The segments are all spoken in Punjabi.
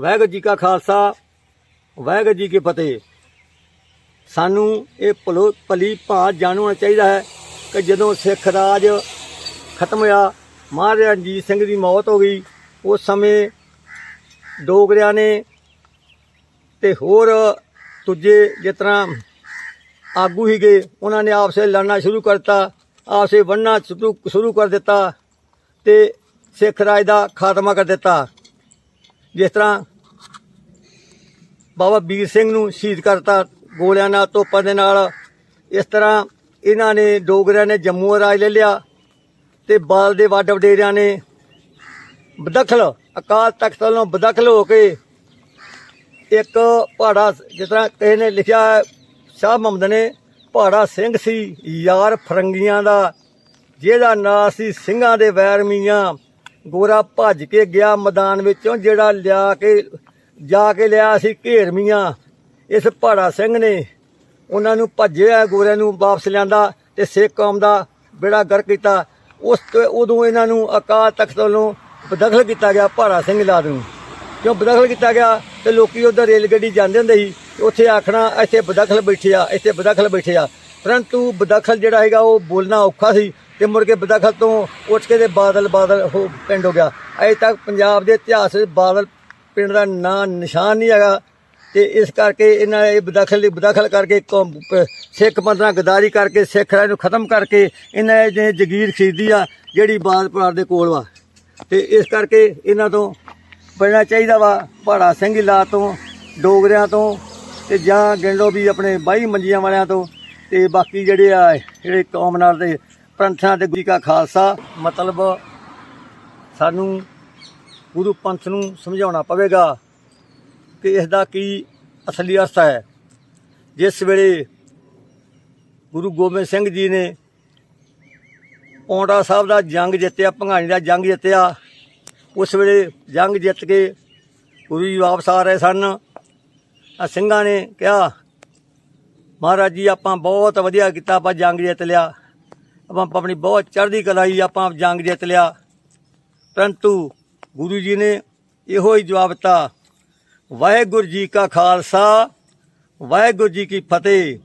ਵਾਹਿਗੁਰੂ ਜੀ ਕਾ ਖਾਲਸਾ, ਵਾਹਿਗੁਰੂ ਜੀ ਕੀ ਫਤਿਹ। ਸਾਨੂੰ ਇਹ ਭਲੋ ਭਲੀ ਭਾਂਤ ਜਾਣਨਾ ਚਾਹੀਦਾ ਹੈ ਕਿ ਜਦੋਂ ਸਿੱਖ ਰਾਜ ਖਤਮ ਹੋਇਆ, ਮਹਾਰਾਜਾ ਰਣਜੀਤ ਸਿੰਘ ਦੀ ਮੌਤ ਹੋ ਗਈ, ਉਸ ਸਮੇਂ ਡੋਗਰਿਆਂ ਨੇ ਤੇ ਹੋਰ ਦੂਜੇ ਜਿਸ ਤਰ੍ਹਾਂ ਆਗੂ ਹੀਗੇ ਉਹਨਾਂ ਨੇ ਆਪਸੇ ਲੜਨਾ ਸ਼ੁਰੂ ਕਰਤਾ, ਆਪਸੇ ਵੰਡਣਾ ਸ਼ੁਰੂ ਸ਼ੁਰੂ ਕਰ ਦਿੱਤਾ ਤੇ ਸਿੱਖ ਰਾਜ ਦਾ ਖਾਤਮਾ ਕਰ ਦਿੱਤਾ। ਜਿਸ ਤਰ੍ਹਾਂ ਬਾਬਾ ਵੀਰ ਸਿੰਘ ਨੂੰ ਸ਼ਹੀਦ ਕਰਤਾ, ਗੋਲਿਆਂ ਨਾਲ, ਤੋਪਾਂ ਦੇ ਨਾਲ। ਇਸ ਤਰ੍ਹਾਂ ਇਹਨਾਂ ਨੇ ਡੋਗਰਿਆਂ ਨੇ ਜੰਮੂ ਰਾਜ ਲੈ ਲਿਆ ਤੇ ਬਾਲ ਦੇ ਵੱਡ ਵਡੇਰਿਆਂ ਨੇ ਬਦਖਲ, ਅਕਾਲ ਤਖਤ ਵੱਲੋਂ ਬਦਖਲ ਹੋ ਕੇ ਇੱਕ ਪਹਾੜਾ ਜਿਸ ਤਰ੍ਹਾਂ ਕਿਸੇ ਨੇ ਲਿਖਿਆ ਸ਼ਾਹ ਮੁਹੰਮਦ ਨੇ ਪਹਾੜਾ ਸਿੰਘ ਸੀ, ਯਾਰ ਫਰੰਗੀਆਂ ਦਾ, ਜਿਹਦਾ ਨਾਂ ਸੀ ਸਿੰਘਾਂ ਦੇ ਵੈਰ ਮੀਆਂ। ਗੋਰਾ ਭੱਜ ਕੇ ਗਿਆ ਮੈਦਾਨ ਵਿੱਚੋਂ, ਜਿਹੜਾ ਲਿਆ ਕੇ ਜਾ ਕੇ ਲਿਆ ਸੀ ਘੇਰਮੀਆਂ ਇਸ ਭਾੜਾ ਸਿੰਘ ਨੇ ਉਹਨਾਂ ਨੂੰ ਭੱਜਿਆ ਗੋਰਿਆਂ ਨੂੰ ਵਾਪਸ ਲਿਆਂਦਾ ਤੇ ਸਿੱਖ ਕੌਮ ਦਾ ਬੇੜਾ ਗਰ ਕੀਤਾ। ਉਸ ਉਦੋਂ ਇਹਨਾਂ ਨੂੰ ਅਕਾਲ ਤਖਤ ਵੱਲੋਂ ਬਦਖਲ ਕੀਤਾ ਗਿਆ ਭਾੜਾ ਸਿੰਘ ਲਾਦ ਨੂੰ ਕਿਉਂ ਬਦਖਲ ਕੀਤਾ ਗਿਆ? ਤੇ ਲੋਕੀ ਉਧਰ ਰੇਲ ਗੱਡੀ ਜਾਂਦੇ ਹੁੰਦੇ ਸੀ ਉੱਥੇ ਆਖਣਾ, ਇੱਥੇ ਬਦਖਲ ਬੈਠੇ ਆ, ਇੱਥੇ ਬਦਖਲ ਬੈਠੇ ਆ। ਪਰੰਤੂ ਬਦਖਲ ਜਿਹੜਾ ਹੈਗਾ ਉਹ ਬੋਲਣਾ ਔਖਾ ਸੀ ਤੇ ਮੁੜ ਕੇ ਬਦਖਲ ਤੋਂ ਉੱਠ ਕੇ ਤੇ ਬਾਦਲ ਬਾਦਲ ਉਹ ਪਿੰਡ ਹੋ ਗਿਆ। ਅਜੇ ਤੱਕ ਪੰਜਾਬ ਦੇ ਇਤਿਹਾਸ ਵਿੱਚ ਬਾਦਲ ਪਿੰਡ ਦਾ ਨਾਂ ਨਿਸ਼ਾਨ ਨਹੀਂ ਹੈਗਾ ਤੇ ਇਸ ਕਰਕੇ ਇਹਨਾਂ ਇਹ ਬਦਖਲ ਬਦਖਲ ਕਰਕੇ ਕੌਮ- ਸਿੱਖ ਪੰਥ ਗਦਾਰੀ ਕਰਕੇ, ਸਿੱਖ ਰਾਜ ਨੂੰ ਖਤਮ ਕਰਕੇ ਇਹਨਾਂ ਇਹ ਜਗੀਰ ਖਰੀਦੀ ਆ, ਜਿਹੜੀ ਬਾਦਲ ਦੇ ਕੋਲ ਵਾ। ਤੇ ਇਸ ਕਰਕੇ ਇਹਨਾਂ ਤੋਂ ਬਚਣਾ ਚਾਹੀਦਾ ਵਾ, ਭਾੜਾ ਸਿੰਘਲਾ ਤੋਂ, ਡੋਗਰਿਆਂ ਤੋਂ ਤੇ ਜਾਂ ਗਿੰਡੋ ਵੀ ਆਪਣੇ ਬਾਈ ਮੰਜੀਆਂ ਵਾਲਿਆਂ ਤੋਂ ਤੇ ਬਾਕੀ ਜਿਹੜੇ ਆ, ਜਿਹੜੇ ਕੌਮ ਨਾਲ ਦੇ ਪੰਥਾਂ ਦੇ ਗੁਰੂ ਕਾ ਖਾਲਸਾ, ਮਤਲਬ ਸਾਨੂੰ ਗੁਰੂ ਪੰਥ ਨੂੰ ਸਮਝਾਉਣਾ ਪਵੇਗਾ ਕਿ ਇਸ ਦਾ ਕੀ ਅਸਲੀ ਅਰਥ ਹੈ। ਜਿਸ ਵੇਲੇ ਗੁਰੂ ਗੋਬਿੰਦ ਸਿੰਘ ਜੀ ਨੇ ਪੌਂਡਾ ਸਾਹਿਬ ਦਾ ਜੰਗ ਜਿੱਤਿਆ, ਭੰਗਾਣੀ ਦਾ ਜੰਗ ਜਿੱਤਿਆ, ਉਸ ਵੇਲੇ ਜੰਗ ਜਿੱਤ ਕੇ ਗੁਰੂ ਜੀ ਵਾਪਸ ਆ ਰਹੇ ਸਨ। ਸਿੰਘਾਂ ਨੇ ਕਿਹਾ, ਮਹਾਰਾਜ ਜੀ, ਆਪਾਂ ਬਹੁਤ ਵਧੀਆ ਕੀਤਾ, ਆਪਾਂ ਜੰਗ ਜਿੱਤ ਲਿਆ। ਆਪਾਂ ਆਪਣੀ ਬਹੁਤ ਚੜ੍ਹਦੀ ਕਲਾਈ, ਆਪਾਂ ਜੰਗ ਜਿੱਤ ਲਿਆ। ਪਰੰਤੂ ਗੁਰੂ ਜੀ ਨੇ ਇਹੋ ਹੀ ਜਵਾਬ ਦਿੱਤਾ, ਵਾਹਿਗੁਰੂ ਜੀ ਕਾ ਖਾਲਸਾ, ਵਾਹਿਗੁਰੂ ਜੀ ਕੀ ਫਤਿਹ।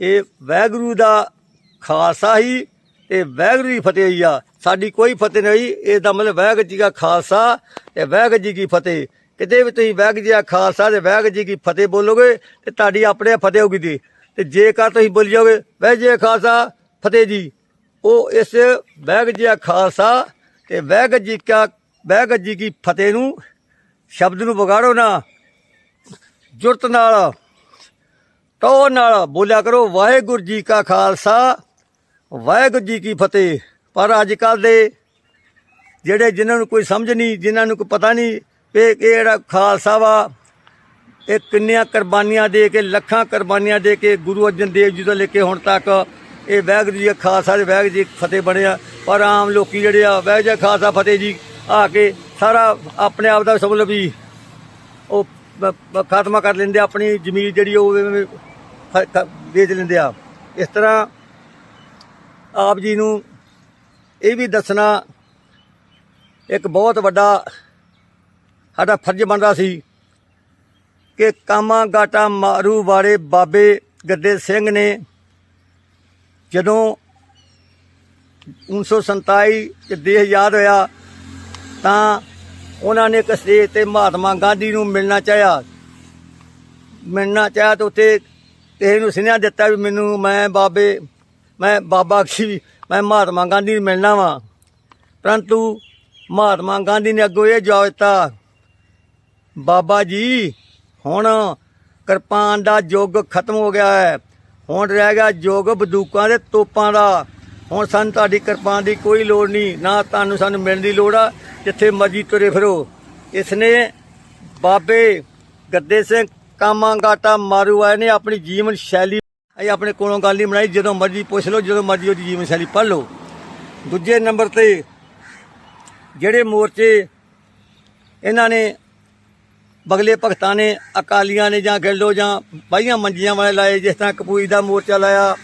ਇਹ ਵਾਹਿਗੁਰੂ ਦਾ ਖਾਲਸਾ ਹੀ ਤੇ ਵਾਹਿਗੁਰੂ ਦੀ ਫਤਿਹ ਹੀ ਆ। ਸਾਡੀ ਕੋਈ ਫਤਿਹ ਨਹੀਂ ਇਹ ਦਾ ਮਤਲਬ ਵਾਹਿਗੁਰੂ ਜੀ ਦਾ ਖਾਲਸਾ ਤੇ ਵਾਹਿਗੁਰੂ ਜੀ ਕੀ ਫਤਿਹ। ਕਿਤੇ ਵੀ ਤੁਸੀਂ ਵਾਹਿਗੁਰੂ ਜੀ ਦਾ ਖਾਲਸਾ ਤੇ ਵਾਹਿਗੁਰੂ ਜੀ ਕੀ ਫਤਿਹ ਬੋਲੋਗੇ ਤੇ ਤੁਹਾਡੀ ਆਪਣੇ ਫਤਿਹ ਹੋਗੀ ਦੀ ਤੇ ਜੇਕਰ ਤੁਸੀਂ ਬੋਲ ਜਾਓਗੇ, ਵਾਹਿਗੁਰੂ ਜੀ ਖਾਲਸਾ, ਫਤਿਹ ਜੀ। ਉਹ ਇਸ ਵਾਹਿਗੁਰੂ ਜੀ ਦਾ ਖਾਲਸਾ ਤੇ ਵਾਹਿਗੁਰੂ ਜੀ ਕਾ ਵਾਹਿਗੁਰੂ ਜੀ ਕੀ ਫਤਿਹ ਨੂੰ, ਸ਼ਬਦ ਨੂੰ ਵਿਗਾੜੋ ਨਾ। ਜੁਰਤ ਨਾਲ ਟੋ ਨਾਲ ਬੋਲਿਆ ਕਰੋ, ਵਾਹਿਗੁਰੂ ਜੀ ਕਾ ਖਾਲਸਾ, ਵਾਹਿਗੁਰੂ ਜੀ ਕੀ ਫਤਿਹ। ਪਰ ਅੱਜ ਕੱਲ ਦੇ ਜਿਹੜੇ ਜਿਨ੍ਹਾਂ ਨੂੰ ਕੋਈ ਸਮਝ ਨਹੀਂ, ਜਿਨ੍ਹਾਂ ਨੂੰ ਕੋਈ ਪਤਾ ਨਹੀਂ ਕਿ ਇਹ ਜਿਹੜਾ ਖਾਲਸਾ ਵਾ, ਇਹ ਕਿੰਨੀਆਂ ਕੁਰਬਾਨੀਆਂ ਦੇ ਕੇ, ਲੱਖਾਂ ਕੁਰਬਾਨੀਆਂ ਦੇ ਕੇ ਗੁਰੂ ਅਰਜਨ ਦੇਵ ਜੀ ਤੋਂ ਲੈ ਕੇ ਹੁਣ ਤੱਕ ਇਹ ਵਾਹਿਗੁਰੂ ਜੀ ਦਾ ਖਾਲਸਾ ਤੇ ਵਾਹਿਗੁਰੂ ਜੀ ਕੀ ਫਤਿਹ ਬਣਿਆ। ਪਰ ਆਮ ਲੋਕੀ ਜਿਹੜੇ ਆ, ਵਾਹਿਗੁਰੂ ਜੀ ਖਾਲਸਾ, ਫਤਿਹ ਜੀ ਆ ਕੇ ਸਾਰਾ ਆਪਣੇ ਆਪ ਦਾ ਸਮਝ ਲਓ ਵੀ ਉਹ ਖਾਤਮਾ ਕਰ ਲੈਂਦੇ ਆ, ਆਪਣੀ ਜ਼ਮੀਨ ਜਿਹੜੀ ਉਹ ਵੇਚ ਲੈਂਦੇ ਆ। ਇਸ ਤਰ੍ਹਾਂ ਆਪ ਜੀ ਨੂੰ ਇਹ ਵੀ ਦੱਸਣਾ ਇੱਕ ਬਹੁਤ ਵੱਡਾ ਸਾਡਾ ਫਰਜ਼ ਬਣਦਾ ਸੀ ਕਿ ਕਾਮਾ ਗਾਟਾ ਮਾਰੂ ਵਾਲੇ ਬਾਬੇ ਗੱਦੇ ਸਿੰਘ ਨੇ ਜਦੋਂ 1927 ਚ ਦੇਹ ਯਾਦ ਹੋਇਆ ਤਾਂ ਉਹਨਾਂ ਨੇ ਇੱਕ ਸਟੇਜ ਤੇ ਮਹਾਤਮਾ ਗਾਂਧੀ ਨੂੰ ਮਿਲਣਾ ਚਾਹਿਆ। ਮਿਲਣਾ ਚਾਹਿਆ ਤਾਂ ਉੱਥੇ ਕਿਸੇ ਨੂੰ ਸੁਨੇਹਾ ਦਿੱਤਾ ਵੀ ਮੈਨੂੰ ਮੈਂ ਬਾਬੇ, ਮੈਂ ਬਾਬਾ ਕੀ, ਮੈਂ ਮਹਾਤਮਾ ਗਾਂਧੀ ਨੂੰ ਮਿਲਣਾ ਵਾਂ। ਪਰੰਤੂ ਮਹਾਤਮਾ ਗਾਂਧੀ ਨੇ ਅੱਗੋਂ ਇਹ ਜਵਾਬ ਦਿੱਤਾ, ਬਾਬਾ ਜੀ, ਹੁਣ ਕਿਰਪਾਨ ਦਾ ਯੁੱਗ ਖਤਮ ਹੋ ਗਿਆ ਹੈ। ਹੁਣ ਰਹਿ ਗਿਆ ਯੁੱਗ ਬੰਦੂਕਾਂ ਦੇ ਤੋਪਾਂ ਦਾ। ਹੁਣ ਸਾਨੂੰ ਤੁਹਾਡੀ ਕਿਰਪਾਨ ਦੀ ਕੋਈ ਲੋੜ ਨਹੀਂ, ਨਾ ਤੁਹਾਨੂੰ ਸਾਨੂੰ ਮਿਲਣ ਦੀ ਲੋੜ ਆ, ਜਿੱਥੇ ਮਰਜ਼ੀ ਤੁਰੇ ਫਿਰੋ। ਇਸ ਨੇ ਬਾਬੇ ਗੱਦੇ ਸਿੰਘ ਕਾਮਾਂਗਾਟਾ ਮਾਰੂ ਆਏ ਨੇ, ਆਪਣੀ ਜੀਵਨ ਸ਼ੈਲੀ ਇਹ ਆਪਣੇ ਕੋਲੋਂ ਗੱਲ ਨਹੀਂ ਬਣਾਈ, ਜਦੋਂ ਮਰਜ਼ੀ ਪੁੱਛ ਲਓ, ਜਦੋਂ ਮਰਜ਼ੀ ਉਹਦੀ ਜੀਵਨ ਸ਼ੈਲੀ ਪੜ੍ਹ ਲਓ। ਦੂਜੇ ਨੰਬਰ ਤੇ ਜਿਹੜੇ ਮੋਰਚੇ ਇਹਨਾਂ ਨੇ ਬਗਲੇ ਭਗਤਾਂ ਨੇ, ਅਕਾਲੀਆਂ ਨੇ ਜਾਂ ਗਿਲਡੋ ਜਾਂ ਬਾਈਆਂ ਮੰਜੀਆਂ ਵਾਲੇ ਲਾਏ, ਜਿਸ ਤਰ੍ਹਾਂ ਕਪੂਈ ਦਾ ਮੋਰਚਾ ਲਾਇਆ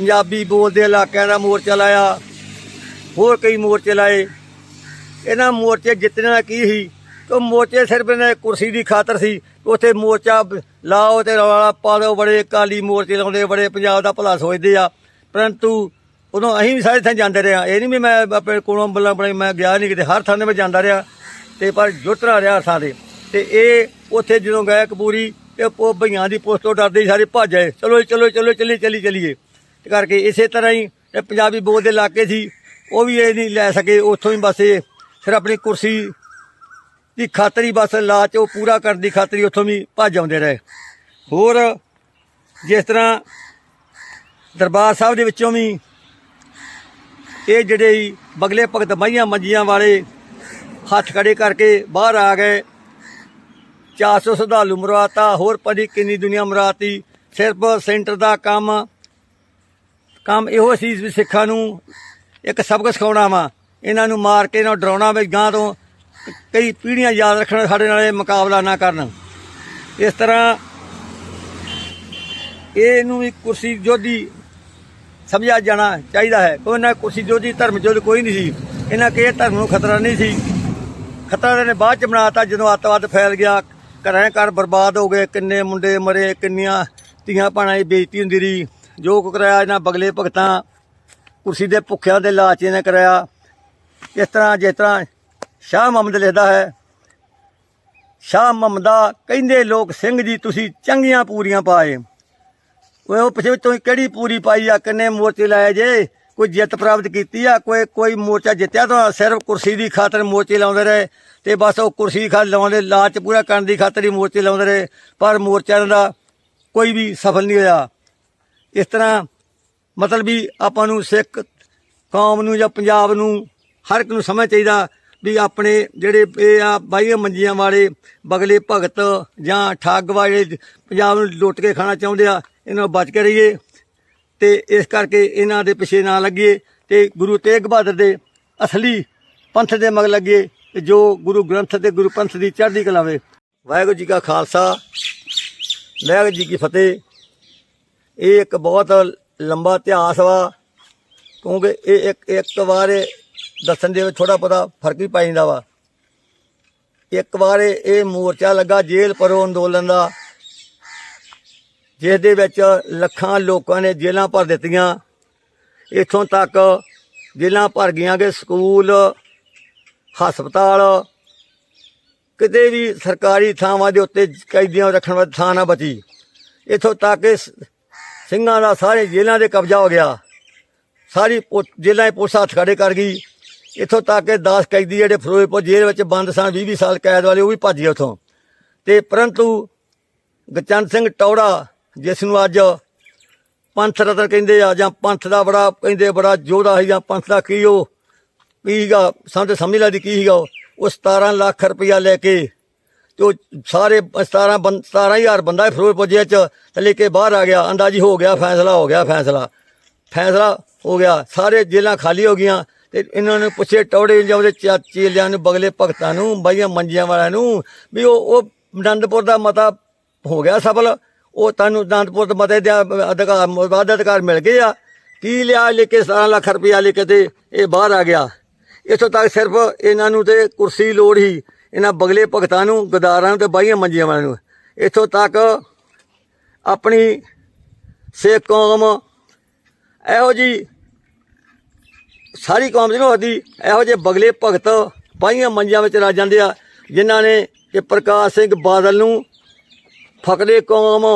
ਪੰਜਾਬੀ ਬੋਲਦੇ ਇਲਾਕਿਆਂ ਦਾ ਮੋਰਚਾ ਲਾਇਆ, ਹੋਰ ਕਈ ਮੋਰਚੇ ਲਾਏ। ਇਹਨਾਂ ਮੋਰਚੇ ਜਿੱਤਣ ਦਾ ਕੀ ਸੀ? ਉਹ ਮੋਰਚੇ ਸਿਰਫ ਇਹਨਾਂ ਕੁਰਸੀ ਦੀ ਖਾਤਰ ਸੀ। ਉੱਥੇ ਮੋਰਚਾ ਲਾਓ ਤੇ ਰੌਲਾ ਪਾ ਦਿਓ, ਬੜੇ ਕਾਲੀ ਮੋਰਚੇ ਲਾਉਂਦੇ, ਬੜੇ ਪੰਜਾਬ ਦਾ ਭਲਾ ਸੋਚਦੇ ਆ। ਪਰੰਤੂ ਉਦੋਂ ਅਸੀਂ ਵੀ ਸਾਰੇ ਥਾਂ ਜਾਂਦੇ ਰਹੇ ਹਾਂ। ਇਹ ਨਹੀਂ ਵੀ ਮੈਂ ਆਪਣੇ ਕੋਲੋਂ ਬੱਲਾ ਬਣੇ ਮੈਂ ਗਿਆ ਨਹੀਂ ਕਿਤੇ, ਹਰ ਥਾਂ ਤੇ ਮੈਂ ਜਾਂਦਾ ਰਿਹਾ। ਤੇ ਪਰ ਜੁਟਰਾ ਰਿਹਾ ਥਾਂ ਦੇ ਤੇ ਇਹ ਉੱਥੇ ਜਦੋਂ ਗਏ ਕਪੂਰੀ ਇਹ ਉਹ ਭਈਆਂ ਦੀ ਪੁਲਿਸ ਤੋਂ ਡਰਦੇ ਸਾਰੇ ਭੱਜ ਆਏ। ਚਲੋ ਚਲੋ ਚਲੋ ਚੱਲੀ ਚੱਲੀ, ਚੱਲੀਏ। ਕਰਕੇ ਇਸੇ ਤਰ੍ਹਾਂ ਹੀ ਇਹ ਪੰਜਾਬੀ ਬੋਲਦੇ ਇਲਾਕੇ ਸੀ, ਉਹ ਵੀ ਇਹ ਨਹੀਂ ਲੈ ਸਕੇ, ਉੱਥੋਂ ਹੀ ਬਸ ਇਹ ਫਿਰ ਆਪਣੀ ਕੁਰਸੀ ਦੀ ਖਾਤਰੀ ਬਸ ਲਾਚ ਉਹ ਪੂਰਾ ਕਰਨ ਦੀ ਖਾਤਰੀ ਉੱਥੋਂ ਵੀ ਭੱਜ ਆਉਂਦੇ ਰਹੇ। ਹੋਰ ਜਿਸ ਤਰ੍ਹਾਂ ਦਰਬਾਰ ਸਾਹਿਬ ਦੇ ਵਿੱਚੋਂ ਵੀ ਇਹ ਜਿਹੜੇ ਬਗਲੇ ਭਗਤ ਮਈਆਂ ਮੰਜੀਆਂ ਵਾਲੇ ਹੱਥ ਖੜੇ ਕਰਕੇ ਬਾਹਰ ਆ ਗਏ। 400 ਸ਼ਰਧਾਲੂ ਮਰਵਾਤਾ ਹੋਰ ਪੜੀ ਕਿੰਨੀ ਦੁਨੀਆ ਮਰਾਤੀ ਸਿਰਫ ਸੈਂਟਰ ਦਾ ਕੰਮ ਕੰਮ ਇਹੋ ਸੀ ਵੀ ਸਿੱਖਾਂ ਨੂੰ, ਇੱਕ ਸਬਕ ਸਿਖਾਉਣਾ ਵਾ। ਇਹਨਾਂ ਨੂੰ ਮਾਰ ਕੇ ਇਹਨਾਂ ਨੂੰ ਡਰਾਉਣਾ ਵੀ ਗਾਂ ਤੋਂ, ਕਈ ਪੀੜ੍ਹੀਆਂ ਯਾਦ ਰੱਖਣ ਸਾਡੇ ਨਾਲ ਇਹ ਮੁਕਾਬਲਾ ਨਾ ਕਰਨ। ਇਸ ਤਰ੍ਹਾਂ ਇਹਨੂੰ ਵੀ ਕੁਰਸੀ ਜੋਧੀ ਸਮਝਿਆ ਜਾਣਾ ਚਾਹੀਦਾ ਹੈ। ਕੋਈ ਨਾ ਕੁਰਸੀ ਜੋਧੀ, ਧਰਮ ਜੋਧ ਕੋਈ ਨਹੀਂ ਸੀ। ਇਹਨਾਂ ਕੇ ਧਰਮ ਨੂੰ ਖਤਰਾ ਨਹੀਂ ਸੀ। ਖਤਰਾ ਤਾਂ ਨੇ ਬਾਅਦ ਚ ਬਣਾਤਾ ਜਦੋਂ ਅੱਤਵਾਦ ਫੈਲ ਗਿਆ, ਘਰਾਂ ਘਰ ਬਰਬਾਦ ਹੋ ਗਏ, ਕਿੰਨੇ ਮੁੰਡੇ ਮਰੇ, ਕਿੰਨੀਆਂ ਧੀਆਂ ਭਾਣਾਂ ਦੀ ਬੇਇੱਜ਼ਤੀ ਹੁੰਦੀ ਰਹੀ। ਜੋ ਕੁ ਕਰਾਇਆ, ਇਹਨਾਂ ਬਗਲੇ ਭਗਤਾਂ ਕੁਰਸੀ ਦੇ ਭੁੱਖਿਆਂ ਦੇ ਲਾਲਚੇ ਨੇ ਕਰਾਇਆ। ਇਸ ਤਰ੍ਹਾਂ, ਜਿਸ ਤਰ੍ਹਾਂ ਸ਼ਾਹ ਮੁਹੰਮਦ ਲਿਖਦਾ ਹੈ, ਸ਼ਾਹ ਮੁਹੰਮਦਾ ਕਹਿੰਦੇ ਲੋਕ ਸਿੰਘ ਜੀ, ਤੁਸੀਂ ਚੰਗੀਆਂ ਪੂਰੀਆਂ ਪਾਏ। ਉਹ ਪਿਛੇ ਤੋਂ ਕਿਹੜੀ ਪੂਰੀ ਪਾਈ ਆ? ਕਿੰਨੇ ਮੋਰਚੇ ਲਾਏ ਜੇ? ਕੋਈ ਜਿੱਤ ਪ੍ਰਾਪਤ ਕੀਤੀ ਆ? ਕੋਈ ਕੋਈ ਮੋਰਚਾ ਜਿੱਤਿਆ ਤਾਂ ਸਿਰਫ ਕੁਰਸੀ ਦੀ ਖਾਤਰ ਮੋਰਚੇ ਲਾਉਂਦੇ ਰਹੇ ਤੇ ਬਸ ਉਹ ਕੁਰਸੀ ਖਾ ਲਾਉਂਦੇ ਲਾਚ ਪੂਰਾ ਕਰਨ ਦੀ ਖਾਤਰ ਹੀ ਮੋਰਚੇ ਲਾਉਂਦੇ ਰਹੇ। ਪਰ ਮੋਰਚਿਆਂ ਦਾ ਕੋਈ ਵੀ ਸਫਲ ਨਹੀਂ ਹੋਇਆ। ਇਸ ਤਰ੍ਹਾਂ ਮਤਲਬ ਵੀ ਆਪਾਂ ਨੂੰ ਸਿੱਖ ਕੌਮ ਨੂੰ ਜਾਂ ਪੰਜਾਬ ਨੂੰ ਹਰ ਇੱਕ ਨੂੰ ਸਮਝ ਚਾਹੀਦਾ ਵੀ ਆਪਣੇ ਜਿਹੜੇ ਇਹ ਆ ਬਾਈਆਂ ਮੰਜੀਆਂ ਵਾਲੇ ਬਗਲੇ ਭਗਤ ਜਾਂ ਠੱਗ ਵਾਲੇ ਪੰਜਾਬ ਨੂੰ ਲੁੱਟ ਕੇ ਖਾਣਾ ਚਾਹੁੰਦੇ ਆ, ਇਹਨਾਂ ਨੂੰ ਬਚ ਕੇ ਰਹੀਏ ਤੇ ਇਸ ਕਰਕੇ ਇਹਨਾਂ ਦੇ ਪਿੱਛੇ ਨਾ ਲੱਗੀਏ ਤੇ ਗੁਰੂ ਤੇਗ ਬਹਾਦਰ ਦੇ ਅਸਲੀ ਪੰਥ ਦੇ ਮਗ ਲੱਗੇ ਜੋ ਗੁਰੂ ਗ੍ਰੰਥ ਤੇ ਗੁਰੂ ਪੰਥ ਦੀ ਚੜ੍ਹਦੀ ਕਲਾਵੇ ਵਾਹਿਗੁਰੂ ਜੀ ਕਾ ਖਾਲਸਾ, ਵਾਹਿਗੁਰੂ ਜੀ ਕੀ ਫਤਿਹ। ਇਹ ਇੱਕ ਬਹੁਤ ਲੰਬਾ ਇਤਿਹਾਸ ਵਾ, ਕਿਉਂਕਿ ਇਹ ਇੱਕ ਇੱਕ ਵਾਰ ਦੱਸਣ ਦੇ ਵਿੱਚ ਥੋੜਾ ਬਹੁਤਾ ਫ਼ਰਕ ਹੀ ਪੈ ਜਾਂਦਾ ਵਾ। ਇੱਕ ਵਾਰ ਇਹ ਮੋਰਚਾ ਲੱਗਾ ਜੇਲ੍ਹ ਪਰੋ ਅੰਦੋਲਨ ਦਾ, ਜਿਸ ਦੇ ਵਿੱਚ ਲੱਖਾਂ ਲੋਕਾਂ ਨੇ ਜੇਲ੍ਹਾਂ ਭਰ ਦਿੱਤੀਆਂ। ਇੱਥੋਂ ਤੱਕ ਜੇਲ੍ਹਾਂ ਭਰ ਗਈਆਂ ਕਿ ਸਕੂਲ, ਹਸਪਤਾਲ, ਕਿਤੇ ਵੀ ਸਰਕਾਰੀ ਥਾਵਾਂ ਦੇ ਉੱਤੇ ਕੈਦੀਆਂ ਰੱਖਣ ਵਾਲੀ ਥਾਂ ਨਾ ਬਚੀ। ਇੱਥੋਂ ਤੱਕ ਸਿੰਘਾਂ ਦਾ ਸਾਰੇ ਜੇਲ੍ਹਾਂ ਦੇ ਕਬਜ਼ਾ ਹੋ ਗਿਆ। ਸਾਰੀ ਪੁ- ਜੇਲ੍ਹਾਂ ਦੀ ਪੁਲਿਸ ਹੱਥ ਖੜੇ ਕਰ ਗਈ। ਇੱਥੋਂ ਤੱਕ ਕਿ 10 ਕੈਦੀ ਜਿਹੜੇ ਫਿਰੋਜ਼ਪੁਰ ਜੇਲ੍ਹ ਵਿੱਚ ਬੰਦ ਸਨ 20 20 ਸਾਲ ਕੈਦ ਵਾਲੇ, ਉਹ ਵੀ ਭੱਜ ਗਏ ਉੱਥੋਂ। ਤੇ ਪਰੰਤੂ ਗਚੰਦ ਸਿੰਘ ਟੌੜਾ, ਜਿਸ ਨੂੰ ਅੱਜ ਪੰਥ ਰਤਨ ਕਹਿੰਦੇ ਆ, ਜਾਂ ਪੰਥ ਦਾ ਬੜਾ ਕਹਿੰਦੇ ਬੜਾ ਜੋਧਾ ਹੈ ਜਾਂ ਪੰਥ ਦਾ ਕੀ ਉਹ ਕੀਗਾ ਸਾਨੂੰ ਤਾਂ ਸਮਝ ਲੱਗਦੀ ਕੀ ਸੀਗਾ ਉਹ ਉਹ 17 ਲੱਖ ਰੁਪਇਆ ਲੈ ਕੇ ਤੇ ਉਹ ਸਾਰੇ 17 ਬੰ- 17000 ਬੰਦਾ ਫਿਰੋਜ਼ਪੁਰ ਜੇਲ੍ਹ ਚ ਤੇ ਲੈ ਕੇ ਬਾਹਰ ਆ ਗਿਆ, ਅੰਦਾਜ਼ੀ ਹੋ ਗਿਆ, ਫੈਸਲਾ ਹੋ ਗਿਆ, ਫੈਸਲਾ। ਫੈਸਲਾ ਹੋ ਗਿਆ। ਸਾਰੇ ਜੇਲਾਂ ਖਾਲੀ ਹੋ ਗਈਆਂ ਤੇ ਇਹਨਾਂ ਨੇ ਪੁੱਛੇ ਟੌੜੇ ਜਾਂ ਉਹਦੇ ਚਾਚੀ ਨੂੰ, ਬਗਲੇ ਭਗਤਾਂ ਨੂੰ, ਬਾਈਆਂ ਮੰਜੀਆਂ ਵਾਲਿਆਂ ਨੂੰ ਵੀ ਉਹ ਉਹ ਅਨੰਦਪੁਰ ਦਾ ਮਤਾ ਹੋ ਗਿਆ ਸਫਲ। ਉਹ ਤੁਹਾਨੂੰ ਅਨੰਦਪੁਰ ਦੇ ਮਤੇ ਦੇ ਅਧਿਕਾਰ ਵਾਅਦਾ ਅਧਿਕਾਰ ਮਿਲ ਗਏ ਆ। ਕੀ ਲਿਆ ਲੈ ਕੇ 17 ਲੱਖ ਰੁਪਇਆ ਲੈ ਕੇ ਤੇ ਇਹ ਬਾਹਰ ਆ ਗਿਆ। ਇੱਥੋਂ ਤੱਕ ਸਿਰਫ ਇਹਨਾਂ ਨੂੰ ਤੇ ਕੁਰਸੀ ਲੋੜ ਹੀ ਇਹਨਾਂ ਬਗਲੇ ਭਗਤਾਂ ਨੂੰ, ਗਦਾਰਾਂ ਨੂੰ ਤੇ ਬਾਈਆਂ ਮੰਜੀਆਂ ਵਾਲਿਆਂ ਨੂੰ। ਇੱਥੋਂ ਤੱਕ ਆਪਣੀ ਸਿੱਖ ਕੌਮ ਇਹੋ ਜੀ ਸਾਰੀ ਕੌਮ ਜਿਹਨੂੰ ਹੁੰਦੀ ਇਹੋ ਜਿਹੇ ਬਗਲੇ ਭਗਤ ਬਾਈਆਂ ਮੰਜੀਆਂ ਵਿੱਚ ਰਹਿ ਜਾਂਦੇ ਆ, ਜਿਨ੍ਹਾਂ ਨੇ ਕਿ ਪ੍ਰਕਾਸ਼ ਸਿੰਘ ਬਾਦਲ ਨੂੰ ਫਕਰੇ ਕੌਮ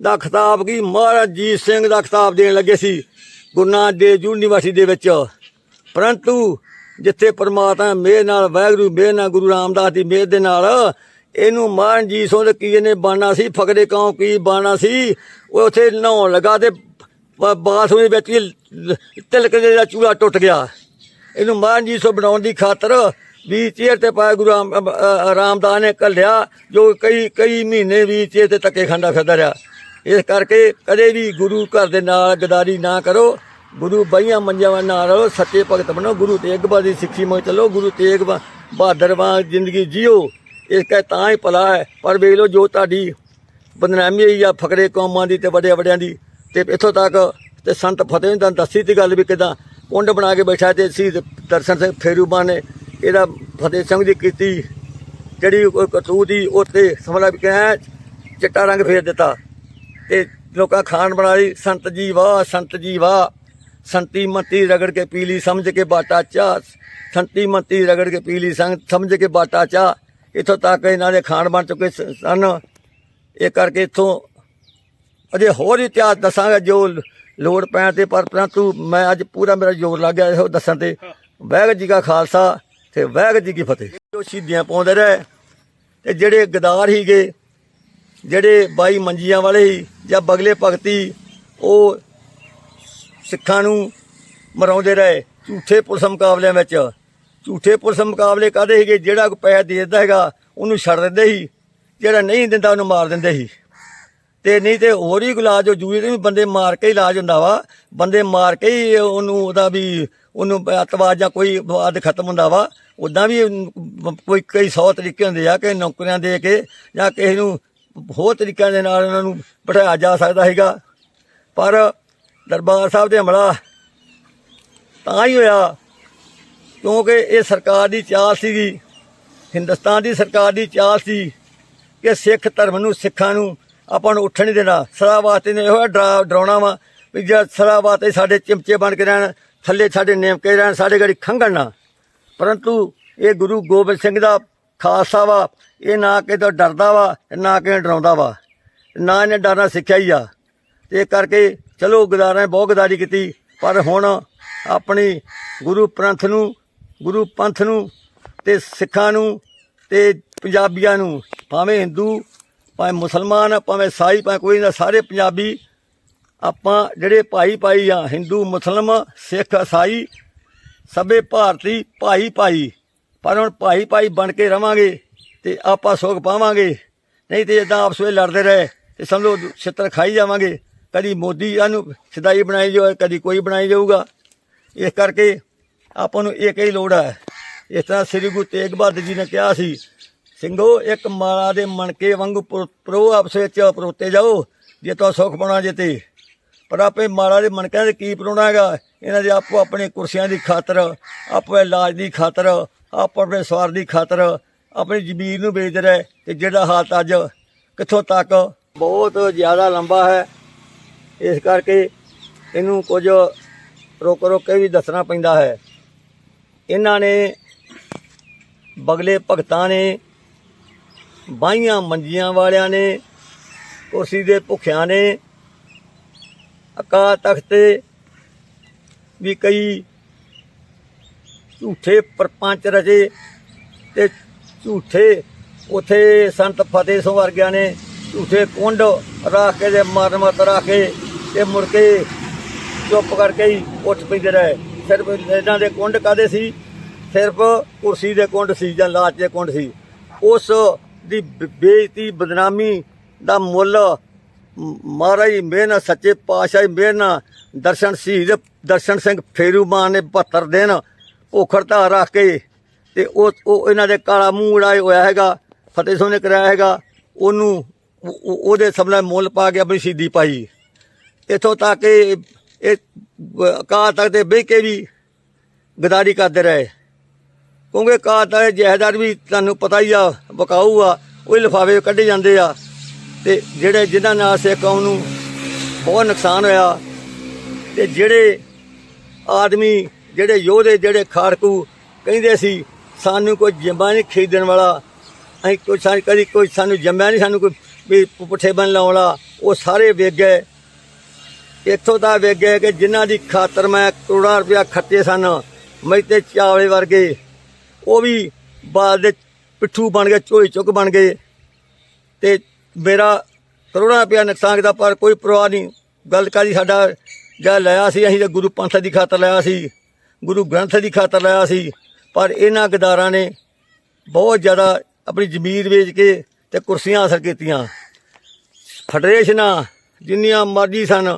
ਦਾ ਖਿਤਾਬ ਕੀ, ਮਹਾਰਾਜ ਜੀਤ ਸਿੰਘ ਦਾ ਖਿਤਾਬ ਦੇਣ ਲੱਗੇ ਸੀ ਗੁਰੂ ਨਾਨਕ ਦੇਵ ਯੂਨੀਵਰਸਿਟੀ ਦੇ ਵਿੱਚ। ਪਰੰਤੂ ਜਿੱਥੇ ਪਰਮਾਤਮਾ ਮੇਰ ਨਾਲ, ਵਾਹਿਗੁਰੂ ਮੇਰ ਨਾਲ, ਗੁਰੂ ਰਾਮਦਾਸ ਦੀ ਮੇਰ ਦੇ ਨਾਲ, ਇਹਨੂੰ ਮਹਾਰਾਜ ਜੀ ਸੋਂ ਦੇ ਕੀ ਇਹਨੇ ਬਾਣਾ ਸੀ? ਫਕਰੇ ਕੌਮ ਕੀ ਬਾਣਾ ਸੀ? ਉਹ ਉੱਥੇ ਨਹਾਉਣ ਲੱਗਾ ਤੇ ਬਾਥਰੂਮ ਦੇ ਵਿੱਚ ਹੀ ਤਿਲਕ ਦੇ ਦਾ ਚੂੜਾ ਟੁੱਟ ਗਿਆ। ਇਹਨੂੰ ਮਹਾਰਾਜ ਜੀ ਸੋ ਬਣਾਉਣ ਦੀ ਖਾਤਰ ਵੀ ਚੇਅਰ ਤੇ ਪਾਇਆ ਗੁਰੂ ਰਾਮ ਰਾਮਦਾਸ ਨੇ ਘੱਲਿਆ, ਜੋ ਕਈ ਕਈ ਮਹੀਨੇ ਵੀ ਚੇਅਰ ਤੇ ਧੱਕੇ ਖਾਂਦਾ ਫਿਰਦਾ ਰਿਹਾ। ਇਸ ਕਰਕੇ ਕਦੇ ਵੀ ਗੁਰੂ ਘਰ ਦੇ ਨਾਲ ਗਦਾਰੀ ਨਾ ਕਰੋ। ਗੁਰੂ ਬਈਆਂ ਮੰਜਾਂ ਵਾਂ ਨਾਲ ਰਹੋ ਸੱਚੇ ਭਗਤ ਬਣੋ, ਗੁਰੂ ਤੇਗ ਬਹਾਦਰ ਦੀ ਸਿੱਖੀ ਮੰਗ ਚੱਲੋ, ਗੁਰੂ ਤੇਗ ਬਹਾਦਰ ਵਾਂਗ ਜ਼ਿੰਦਗੀ ਜੀਓ। ਇਸ ਕਾ ਤਾਂ ਹੀ ਭਲਾ ਹੈ। ਪਰ ਵੇਖ ਲਓ ਜੋ ਤੁਹਾਡੀ ਬਦਨਾਮੀ ਹੋਈ ਆ, ਫਕਰੇ ਕੌਮਾਂ ਦੀ ਤੇ ਵੱਡਿਆਂ ਵੱਡਿਆਂ ਦੀ, ਤੇ ਇੱਥੋਂ ਤੱਕ ਤੇ ਸੰਤ ਫਤਿਹ ਨੇ ਦੱਸੀ ਤੀ ਗੱਲ ਵੀ ਕਿਦਾਂ ਕੁੰਡ ਬਣਾ ਕੇ ਬੈਠਾ ਤੇ ਸੀ ਦਰਸ਼ਨ ਸਿੰਘ ਫੇਰੂਬਾ ਨੇ ਇਹਦਾ ਫਤਿਹ ਸਿੰਘ ਦੀ ਕੀਤੀ, ਜਿਹੜੀ ਕਤੂ ਕਤੂਤ ਦੀ ਉੱਤੇ ਸਮਲਾ ਵੀ ਕਹਿ ਚਿੱਟਾ ਰੰਗ ਫੇਰ ਦਿੱਤਾ। ਤੇ ਲੋਕਾਂ ਖਾਨ ਬਣਾ ਲਈ ਸੰਤ ਜੀ ਵਾਹ, ਸੰਤ ਜੀ ਵਾਹ। ਸੰਤੀ ਮੰਤੀ ਰਗੜ ਕੇ ਪੀਲੀ ਸਮਝ ਕੇ ਬਾਟਾ ਚਾ। ਸੰਤੀ ਮੰਤੀ ਰਗੜ ਕੇ ਪੀਲੀ ਸੰਗ ਸਮਝ ਕੇ ਬਾਟਾ ਚਾ। ਇਥੋਂ ਤੱਕ ਇਹਨਾਂ ਦੇ ਖਾਣ ਬਣ ਚੁੱਕੇ ਸ- ਸਨ। ਇਹ ਕਰਕੇ ਇਥੋਂ ਅਜੇ ਹੋਰ ਇਤਿਹਾਸ ਦੱਸਾਂਗਾ ਜੋ ਲੋੜ ਪੈਣ ਤੇ, ਪਰ ਪਰੰਤੂ ਮੈਂ ਅੱਜ ਪੂਰਾ ਮੇਰਾ ਜ਼ੋਰ ਲੱਗ ਗਿਆ ਇਹੋ ਦੱਸਣ ਤੇ। ਵਾਹਿਗੁਰੂ ਜੀ ਕਾ ਖਾਲਸਾ ਤੇ ਵਾਹਿਗੁਰੂ ਜੀ ਕੀ ਫਤਿਹ। ਜੋ ਸ਼ਹੀਦੀਆਂ ਪਾਉਂਦੇ ਰਹੇ ਤੇ ਜਿਹੜੇ ਗਦਾਰ ਹੀਗੇ, ਜਿਹੜੇ ਬਾਈ ਮੰਜੀਆਂ ਵਾਲੇ ਸੀ ਜਾਂ ਬਗਲੇ ਭਗਤੀ, ਉਹ ਸਿੱਖਾਂ ਨੂੰ ਮਰਾਉਂਦੇ ਰਹੇ। ਝੂਠੇ ਪੁਲਿਸ ਮੁਕਾਬਲਿਆਂ ਵਿੱਚ। ਝੂਠੇ ਪੁਲਿਸ ਮੁਕਾਬਲੇ ਕਾਦੇ ਸੀਗੇ? ਜਿਹੜਾ ਕੋਈ ਪੈਸਾ ਦੇ ਦਿੰਦਾ ਹੈਗਾ ਉਹਨੂੰ ਛੱਡ ਦਿੰਦੇ ਸੀ। ਜਿਹੜਾ ਨਹੀਂ ਦਿੰਦਾ, ਉਹਨੂੰ ਮਾਰ ਦਿੰਦੇ ਸੀ। ਤੇ ਨਹੀਂ ਤੇ ਹੋਰ ਹੀ ਇਲਾਜ ਹੋ ਜੂਏ ਤੇ ਵੀ ਬੰਦੇ ਮਾਰ ਕੇ ਹੀ ਇਲਾਜ ਹੁੰਦਾ ਵਾ। ਬੰਦੇ ਮਾਰ ਕੇ ਹੀ ਉਹਨੂੰ ਉਹਦਾ ਵੀ ਉਹਨੂੰ ਅਤਵਾਦ ਜਾਂ ਕੋਈ ਵਾਦ ਖਤਮ ਹੁੰਦਾ ਵਾ। ਉਦਾਂ ਵੀ ਕੋਈ ਕਈ ਸੌ ਤਰੀਕੇ ਹੁੰਦੇ ਆ ਕਿ ਨੌਕਰੀਆਂ ਦੇ ਕੇ ਜਾਂ ਕਿਸੇ ਨੂੰ ਹੋਰ ਤਰੀਕਿਆਂ ਦੇ ਨਾਲ ਉਹਨਾਂ ਨੂੰ ਬਿਠਾਇਆ ਜਾ ਸਕਦਾ ਹੈਗਾ ਪਰ ਦਰਬਾਰ ਸਾਹਿਬ 'ਤੇ ਹਮਲਾ। ਤਾਂ ਹੀ ਹੋਇਆ, ਕਿਉਂਕਿ ਇਹ ਸਰਕਾਰ ਦੀ ਚਾਲ ਸੀਗੀ। ਹਿੰਦੁਸਤਾਨ ਦੀ ਸਰਕਾਰ ਦੀ ਚਾਲ ਸੀ ਕਿ ਸਿੱਖ ਧਰਮ ਨੂੰ, ਸਿੱਖਾਂ ਨੂੰ ਆਪਾਂ ਨੂੰ ਉੱਠਣ ਨਹੀਂ ਦੇਣਾ। ਸਦਾ ਵਾਸਤੇ ਨੇ ਇਹੋ ਡਰਾ, ਡਰਾਉਣਾ ਵਾ ਵੀ ਜੇ ਸਦਾ ਵਾਸਤੇ ਸਾਡੇ ਚਿਮਚੇ ਬਣ ਕੇ ਰਹਿਣ, ਥੱਲੇ ਸਾਡੇ ਨੇਮਕੇ ਰਹਿਣ, ਸਾਡੇ ਗੜੀ ਖੰਗਣ ਨਾ। ਪਰੰਤੂ ਇਹ ਗੁਰੂ ਗੋਬਿੰਦ ਸਿੰਘ ਦਾ ਖਾਲਸਾ ਵਾ, ਇਹ ਨਾ ਕਿਤੇ ਡਰਦਾ ਵਾ, ਨਾ ਕਿਤੇ ਡਰਾਉਂਦਾ ਵਾ, ਨਾ ਇਹਨੇ ਡਰਨਾ ਸਿੱਖਿਆ ਹੀ ਆ। ਤੇ ਇਹ ਕਰਕੇ ਚਲੋ ਗਦਾਰਾਂ ਨੇ ਬਹੁਤ ਗਦਾਰੀ ਕੀਤੀ, ਪਰ ਹੁਣ ਆਪਣੀ ਗੁਰੂ ਪੰਥ ਨੂੰ, ਗੁਰੂ ਪੰਥ ਨੂੰ ਤੇ ਸਿੱਖਾਂ ਨੂੰ ਤੇ ਪੰਜਾਬੀਆਂ ਨੂੰ, ਭਾਵੇਂ ਹਿੰਦੂ, ਭਾਵੇਂ ਮੁਸਲਮਾਨ, ਭਾਵੇਂ ਸਾਈ, ਭਾਵੇਂ ਕੋਈ ਨਾ, ਸਾਰੇ ਪੰਜਾਬੀ ਆਪਾਂ ਜਿਹੜੇ ਭਾਈ ਭਾਈ ਆ, ਹਿੰਦੂ, ਮੁਸਲਮ, ਸਿੱਖ ਈਸਾਈ ਸਭੇ ਭਾਰਤੀ ਭਾਈ ਭਾਈ, ਪਰ ਹੁਣ ਭਾਈ ਭਾਈ ਬਣ ਕੇ ਰਵਾਂਗੇ ਤੇ ਆਪਾਂ ਸੁੱਖ ਪਾਵਾਂਗੇ, ਨਹੀਂ ਤੇ ਇਦਾਂ ਆਪਸ ਵਿੱਚ ਲੜਦੇ ਰਹੇ ਤੇ ਸਮਝੋ ਛਿੱਤਰ ਖਾਈ ਜਾਵਾਂਗੇ। ਕਦੀ ਮੋਦੀ ਨੂੰ ਸਿਧਾਈ ਬਣਾਈ ਜਾਊ, ਕਦੀ ਕੋਈ ਬਣਾਈ ਜਾਊਗਾ। ਇਸ ਕਰਕੇ ਆਪਾਂ ਨੂੰ ਇੱਕ ਹੀ ਲੋੜ ਹੈ। ਇਸ ਤਰ੍ਹਾਂ ਸ੍ਰੀ ਗੁਰੂ ਤੇਗ ਬਹਾਦਰ ਜੀ ਨੇ ਕਿਹਾ ਸੀ, ਸਿੰਘੋ, ਇੱਕ ਮਾਲਾ ਦੇ ਮਣਕੇ ਵਾਂਗੂ ਪੁਰ- ਪ੍ਰੋ ਆਪਸ ਵਿੱਚ ਪਰੋਤੇ ਜਾਓ, ਜੇ ਤਾਂ ਸੁੱਖ ਪਾਉਣਾ ਜੇ ਤੇ। ਪਰ ਆਪੇ ਮਾਲਾ ਦੇ ਮਣਕਿਆਂ ਦੇ ਕੀ ਪਰੋਣਾ ਹੈਗਾ? ਇਹਨਾਂ ਦੇ ਆਪੋ ਆਪਣੇ ਕੁਰਸੀਆਂ ਦੀ ਖਾਤਰ, ਆਪੋ ਇਲਾਜ ਦੀ ਖਾਤਰ, ਆਪੋ ਆਪਣੇ ਸਵਾਰ ਦੀ ਖਾਤਰ, ਆਪਣੀ ਜ਼ਮੀਰ ਨੂੰ ਵੇਚ ਰਹੇ ਤੇ ਜਿਹੜਾ ਹਾਲਤ ਅੱਜ ਕਿੱਥੋਂ ਤੱਕ ਬਹੁਤ ਜ਼ਿਆਦਾ ਲੰਬਾ ਹੈ। ਇਸ ਕਰਕੇ ਇਹਨੂੰ ਕੁਝ ਰੋਕ ਰੋਕ ਕੇ ਵੀ ਦੱਸਣਾ ਪੈਂਦਾ ਹੈ। ਇਹਨਾਂ ਨੇ ਬਗਲੇ ਭਗਤਾਂ ਨੇ ਬਾਈਆਂ ਮੰਜੀਆਂ ਵਾਲਿਆਂ ਨੇ, ਕੁਰਸੀ ਦੇ ਭੁੱਖਿਆਂ ਨੇ ਅਕਾ ਤਖਤ ਤੇ ਵੀ ਕਈ ਝੂਠੇ ਪਰਪੰਚ ਰਚੇ ਤੇ ਝੂਠੇ ਉਥੇ ਸੰਤ ਫਤਿਹ ਸਿੰਘ ਵਰਗਿਆਂ ਨੇ ਝੂਠੇ ਕੁੰਡ ਰੱਖ ਕੇ ਦੇ ਮਰਨ ਮਤ ਰੱਖ ਕੇ ਤੇ ਮੁੜ ਕੇ ਚੁੱਪ ਕਰਕੇ ਹੀ ਉੱਠ ਪੈਂਦੇ ਰਹੇ। ਸਿਰਫ ਇਹਨਾਂ ਦੇ ਕੁੰਡ ਕਾਦੇ ਸੀ? ਸਿਰਫ ਕੁਰਸੀ ਦੇ ਕੁੰਡ ਸੀ ਜਾਂ ਲਾਚ ਦੇ ਕੁੰਡ ਸੀ। ਉਸ ਦੀ ਬ- ਬੇਇੱਜ਼ਤੀ, ਬਦਨਾਮੀ ਦਾ ਮੁੱਲ ਮਹਾਰਾਜ ਮਿਹਰ ਸੱਚੇ ਪਾਤਸ਼ਾਹ ਦੀ ਮਿਹਰ ਦਰਸ਼ਨ ਸ਼ਹੀਦ ਦਰਸ਼ਨ ਸਿੰਘ ਫੇਰੂ ਮਾਨ ਨੇ 72 ਦਿਨ ਭੁੱਖ ਹੜਤਾਲ ਰੱਖ ਕੇ ਤੇ ਉਹ ਉਹ ਇਹਨਾਂ ਦੇ ਕਾਲਾ ਮੂੰਹ ਉਡਾਏ ਹੋਇਆ ਹੈਗਾ, ਫਤਿਹ ਸਿੰਘ ਨੇ ਕਰਾਇਆ ਹੈਗਾ, ਉਹਨੂੰ ਉਹਦੇ ਸਭ ਉਹਦੇ ਮੁੱਲ ਪਾ ਕੇ ਆਪਣੀ ਸ਼ਹੀਦੀ ਪਾਈ। ਇੱਥੋਂ ਤੱਕ ਕਿ ਇਹ ਕਾਲ ਤੱਕ ਦੇ ਬਹਿ ਕੇ ਵੀ ਗਦਾਰੀ ਕਰਦੇ ਰਹੇ। ਕਿਉਂਕਿ ਅਕਾਲ ਤੱਕ ਜਹਿਦਾਰ ਵੀ ਤੁਹਾਨੂੰ ਪਤਾ ਹੀ ਆ ਬਕਾਊ ਆ, ਉਹ ਲਿਫਾਵੇ ਕੱਢੇ ਜਾਂਦੇ ਆ। ਤੇ ਜਿਹੜੇ, ਜਿਨ੍ਹਾਂ ਨਾਲ ਸਿੱਖ ਕੌਮ ਨੂੰ ਬਹੁਤ ਨੁਕਸਾਨ ਹੋਇਆ, ਤੇ ਜਿਹੜੇ ਆਦਮੀ, ਜਿਹੜੇ ਯੋਧੇ, ਜਿਹੜੇ ਖਾੜਕੂ ਕਹਿੰਦੇ ਸੀ, ਸਾਨੂੰ ਕੋਈ ਜੰਮਾ ਨਹੀਂ ਖਰੀਦਣ ਵਾਲਾ, ਅਸੀਂ ਕੋਈ ਸਾਨੂੰ ਕਦੀ ਕੋਈ ਸਾਨੂੰ ਜੰਮਿਆ ਨਹੀਂ, ਸਾਨੂੰ ਕੋਈ ਵੀ ਪੁੱਠੇ ਬਨ ਲਾਉਣ ਵਾਲਾ, ਉਹ ਸਾਰੇ ਵੇਗ ਗਏ। ਇੱਥੋਂ ਦਾ ਵੇਖਿਆ ਕਿ ਜਿਨ੍ਹਾਂ ਦੀ ਖਾਤਰ ਮੈਂ ਕਰੋੜਾਂ ਰੁਪਇਆ ਖਰਚੇ ਸਨ ਮੈਂ ਤੇ ਚਾਵਲੇ ਵਰਗੇ, ਉਹ ਵੀ ਬਾਲ ਦੇ ਪਿੱਠੂ ਬਣ ਗਏ ਝੋਈ ਚੁੱਕ ਬਣ ਗਏ ਤੇ ਮੇਰਾ ਕਰੋੜਾਂ ਰੁਪਇਆ ਨੁਕਸਾਨ ਦਾ ਪਰ ਕੋਈ ਪਰਵਾਹ ਨਹੀਂ। ਗੱਲ ਕਾਦੀ ਸਾਡਾ ਜਾਂ ਲਿਆ ਸੀ, ਅਸੀਂ ਤਾਂ ਗੁਰੂ ਪੰਥ ਦੀ ਖਾਤਰ ਲਿਆ ਸੀ, ਗੁਰੂ ਗ੍ਰੰਥ ਦੀ ਖਾਤਰ ਲਿਆ ਸੀ, ਪਰ ਇਹਨਾਂ ਗਦਾਰਾਂ ਨੇ ਬਹੁਤ ਜ਼ਿਆਦਾ ਆਪਣੀ ਜ਼ਮੀਰ ਵੇਚ ਕੇ ਤੇ ਕੁਰਸੀਆਂ ਹਾਸਲ ਕੀਤੀਆਂ। ਫੈਡਰੇਸ਼ਨਾਂ ਜਿੰਨੀਆਂ ਮਰਜ਼ੀ ਸਨ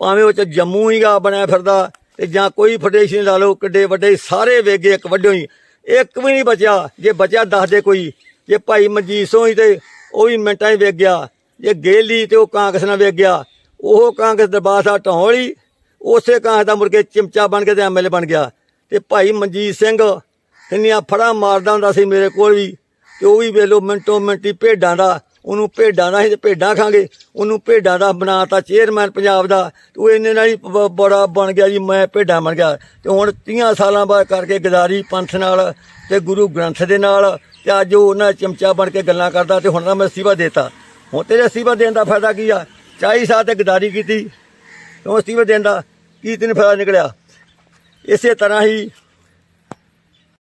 ਭਾਵੇਂ ਉਹ ਚ ਜੰਮੂ ਹੀਗਾ ਬਣਿਆ ਫਿਰਦਾ ਤੇ ਜਾਂ ਕੋਈ ਫੈਡਰੇਸ਼ਨ ਲਾ ਲਓ, ਕਿੱਡੇ ਵੱਡੇ ਸਾਰੇ ਵੇਗੇ ਇੱਕ ਵੱਡਿਓ ਹੀ। ਇੱਕ ਵੀ ਨਹੀਂ ਬਚਿਆ। ਜੇ ਬਚਿਆ ਦੱਸ ਦੇ ਕੋਈ। ਜੇ ਭਾਈ ਮਨਜੀਤ ਸਿੰਘ ਹੀ ਤੇ ਉਹ ਵੀ ਮਿੰਟਾਂ ਹੀ ਵੇਗ ਗਿਆ। ਜੇ ਗੇਲੀ ਤੇ ਉਹ ਕਾਂਗਰਸ ਨਾਲ ਵੇਗ ਗਿਆ। ਉਹ ਕਾਂਗਰਸ ਦਰਬਾਰ ਸਾਹਿਬ ਢੌਲੀ ਉਸੇ ਕਾਂਗਰਸ ਦਾ ਮੁੜ ਕੇ ਚਿਮਚਾ ਬਣ ਕੇ ਤੇ ਐਮਐਲਏ ਬਣ ਗਿਆ। ਤੇ ਭਾਈ ਮਨਜੀਤ ਸਿੰਘ ਇੰਨੀਆਂ ਫੜਾ ਮਾਰਦਾ ਹੁੰਦਾ ਸੀ ਮੇਰੇ ਕੋਲ ਵੀ। ਤੇ ਉਹ ਵੀ ਵੇਲੋ ਮਿੰਟੋ ਮਿੰਟੀ ਭੇਡਾਂ ਦਾ ਉਹਨੂੰ ਭੇਡਾਂ ਦਾ ਹੀ ਤੇ ਭੇਡਾਂ ਖਾਂਗੇ। ਉਹਨੂੰ ਭੇਡਾਂ ਦਾ ਬਣਾਤਾ ਚੇਅਰਮੈਨ ਪੰਜਾਬ ਦਾ। ਤੇ ਉਹ ਇਹਨੇ ਨਾਲ ਹੀ ਬ- ਬੜਾ ਬਣ ਗਿਆ ਜੀ, ਮੈਂ ਭੇਡਾਂ ਬਣ ਗਿਆ। ਤੇ ਹੁਣ 30 ਸਾਲਾਂ ਬਾਅਦ ਕਰਕੇ ਗਦਾਰੀ ਪੰਥ ਨਾਲ ਤੇ ਗੁਰੂ ਗ੍ਰੰਥ ਦੇ ਨਾਲ ਤੇ ਅੱਜ ਉਹ ਉਹਨਾਂ ਚਮਚਾ ਬਣ ਕੇ ਗੱਲਾਂ ਕਰਦਾ ਤੇ ਹੁਣ ਤਾਂ ਮੈਂ ਅਸਤੀਫਾ ਦੇਤਾ। ਹੁਣ ਤੇਰੇ ਅਸਤੀਫਾ ਦੇਣ ਦਾ ਫਾਇਦਾ ਕੀ ਆ? 40 ਸਾਲ ਤੇ ਗਦਾਰੀ ਕੀਤੀ। ਤੇ ਉਹ ਅਸਤੀਫਾ ਦੇਣ ਦਾ? ਕੀ ਤੈਨੂੰ ਫਾਇਦਾ ਨਿਕਲਿਆ? ਇਸੇ ਤਰ੍ਹਾਂ ਹੀ